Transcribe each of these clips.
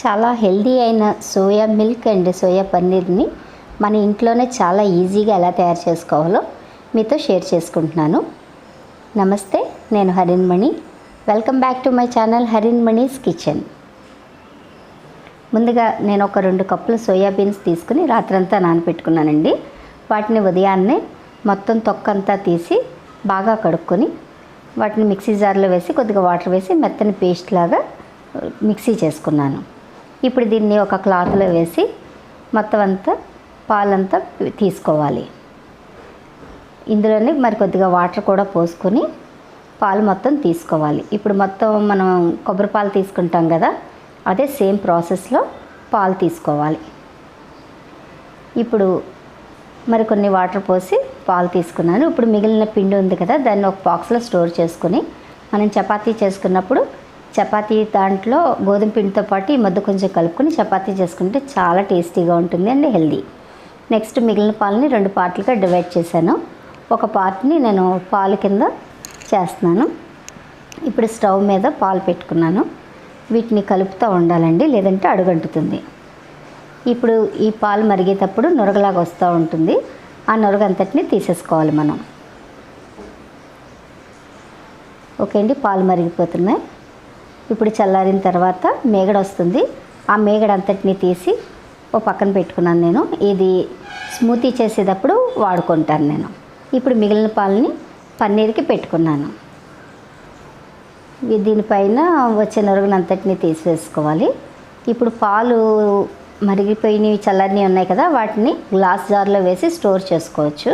చాలా హెల్దీ అయిన soya milk and soya పన్నీర్ని మన ఇంట్లోనే చాలా ఈజీగా ఎలా తయారు చేసుకోవాలో మీతో షేర్ చేసుకుంటున్నాను. నమస్తే నేను Harinmani welcome back to my channel Harinmani's kitchen. ముందుగా నేను ఒక రెండు కప్పులు సోయాబీన్స్ తీసుకుని రాత్రంతా నానపెట్టుకున్నానండి. వాటిని ఉదయాన్నే మొత్తం తొక్కంతా తీసి బాగా కడుక్కొని వాటిని మిక్సీ జార్లో వేసి కొద్దిగా వాటర్ వేసి మెత్తని పేస్ట్ లాగా మిక్సీ చేసుకున్నాను. ఇప్పుడు దీన్ని ఒక క్లాత్లో వేసి మొత్తం అంతా పాలంతా తీసుకోవాలి. ఇందులోనే మరి కొద్దిగా వాటర్ కూడా పోసుకొని పాలు మొత్తం తీసుకోవాలి. ఇప్పుడు మొత్తం మనం కొబ్బరి పాలు తీసుకుంటాం కదా అదే సేమ్ ప్రాసెస్లో పాలు తీసుకోవాలి. ఇప్పుడు మరి కొన్ని వాటర్ పోసి పాలు తీసుకున్నాను. ఇప్పుడు మిగిలిన పిండి ఉంది కదా దాన్ని ఒక బాక్స్లో స్టోర్ చేసుకుని మనం చపాతీ చేసుకున్నప్పుడు చపాతీ దాంట్లో గోధుమ పిండితో పాటు ఈ మధ్య కొంచెం కలుపుకొని చపాతీ చేసుకుంటే చాలా టేస్టీగా ఉంటుంది అండ్ హెల్దీ. నెక్స్ట్ మిగిలిన పాలని రెండు పార్ట్లుగా డివైడ్ చేశాను. ఒక పార్ట్ని నేను పాలు కింద చేస్తున్నాను. ఇప్పుడు స్టవ్ మీద పాలు పెట్టుకున్నాను. వీటిని కలుపుతూ ఉండాలండి లేదంటే అడుగంటుతుంది. ఇప్పుడు ఈ పాలు మరిగేటప్పుడు నొరగలాగా వస్తూ ఉంటుంది. ఆ నురగ అంతటిని తీసేసుకోవాలి మనం. ఓకే అండి పాలు మరిగిపోతున్నాయి. ఇప్పుడు చల్లారిన తర్వాత మేగడ వస్తుంది. ఆ మేగడ అంతటిని తీసి ఓ పక్కన పెట్టుకున్నాను నేను. ఇది స్మూతీ చేసేటప్పుడు వాడుకుంటాను నేను. ఇప్పుడు మిగిలిన పాలని పన్నీర్కి పెట్టుకున్నాను. దీనిపైన వచ్చే నురుగునంతటిని తీసివేసుకోవాలి ఇప్పుడు పాలు మరిగిపోయినవి చల్లని ఉన్నాయి కదా వాటిని గ్లాస్ జార్లో వేసి స్టోర్ చేసుకోవచ్చు.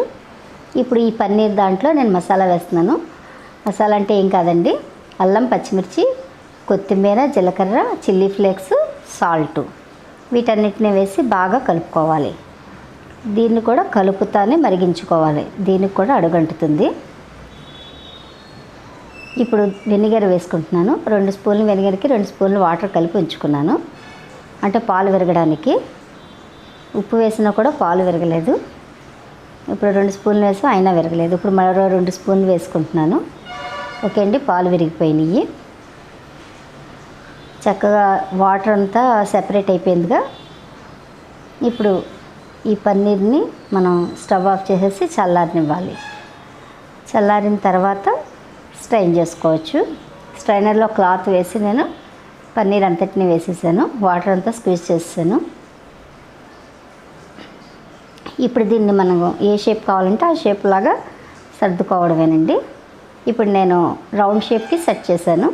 ఇప్పుడు ఈ పన్నీర్ దాంట్లో నేను మసాలా వేస్తున్నాను. మసాలా అంటే ఏం కాదండి? అల్లం పచ్చిమిర్చి కొత్తిమీర జీలకర్ర చిల్లీ ఫ్లేక్స్ సాల్ట్ వీటన్నిటిని వేసి బాగా కలుపుకోవాలి. దీన్ని కూడా కలుపుతానే మరిగించుకోవాలి. దీనికి కూడా అడుగంటుతుంది. ఇప్పుడు వెనిగర్ వేసుకుంటున్నాను. రెండు స్పూన్లు వెనిగర్కి రెండు స్పూన్లు వాటర్ కలిపి ఉంచుకున్నాను. అంటే పాలు విరగడానికి. ఉప్పు వేసినా కూడా పాలు విరగలేదు. ఇప్పుడు రెండు స్పూన్లు వేసి అయినా విరగలేదు. ఇప్పుడు మరో రెండు స్పూన్లు వేసుకుంటున్నాను. ఓకే అండి పాలు విరిగిపోయినాయి. చక్కగా వాటర్ అంతా సెపరేట్ అయిపోయిందిగా. ఇప్పుడు ఈ పన్నీర్ని మనం స్టవ్ ఆఫ్ చేసేసి చల్లారనివ్వాలి. చల్లారిన తర్వాత స్ట్రైన్ చేసుకోవచ్చు. స్ట్రైనర్లో క్లాత్ వేసి నేను పన్నీర్ అంతటిని వేసేసాను. వాటర్ అంతా స్క్వీజ్ చేసాను ఇప్పుడు దీన్ని మనం ఏ షేప్ కావాలంటే ఆ షేప్ లాగా సర్దుకోవడమేనండి. ఇప్పుడు నేను రౌండ్ షేప్కి సెట్ చేశాను.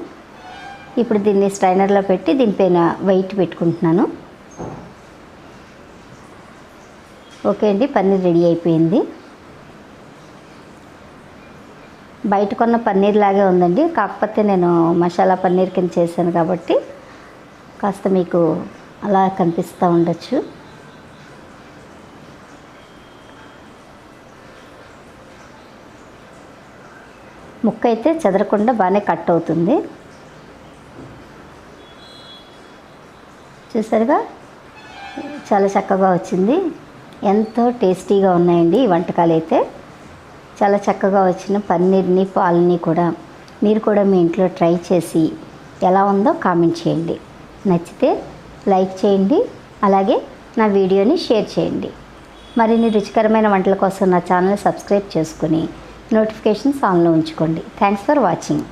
ఇప్పుడు దీన్ని స్ట్రైనర్లో పెట్టి దీనిపైన వెయిట్ పెట్టుకుంటున్నాను. ఓకే అండి పన్నీర్ రెడీ అయిపోయింది. బయట కొన్న పన్నీర్ లాగే ఉందండి కాకపోతే నేను మసాలా పన్నీర్ కింద చేశాను కాబట్టి కాస్త మీకు అలా కనిపిస్తూ ఉండొచ్చు. ముక్క అయితే చెదరకుండా బాగానే కట్ అవుతుంది. చూసారుగా చాలా చక్కగా వచ్చింది. ఎంతో టేస్టీగా ఉన్నాయండి ఈ వంటకాలు అయితే. చాలా చక్కగా వచ్చిన పన్నీర్ని పాలని కూడా మీరు కూడా మీ ఇంట్లో ట్రై చేసి ఎలా ఉందో కామెంట్ చేయండి. నచ్చితే లైక్ చేయండి అలాగే నా వీడియోని షేర్ చేయండి. మరిన్ని రుచికరమైన వంటల కోసం నా ఛానల్ సబ్స్క్రైబ్ చేసుకుని నోటిఫికేషన్స్ ఆన్లో ఉంచుకోండి. Thanks for watching.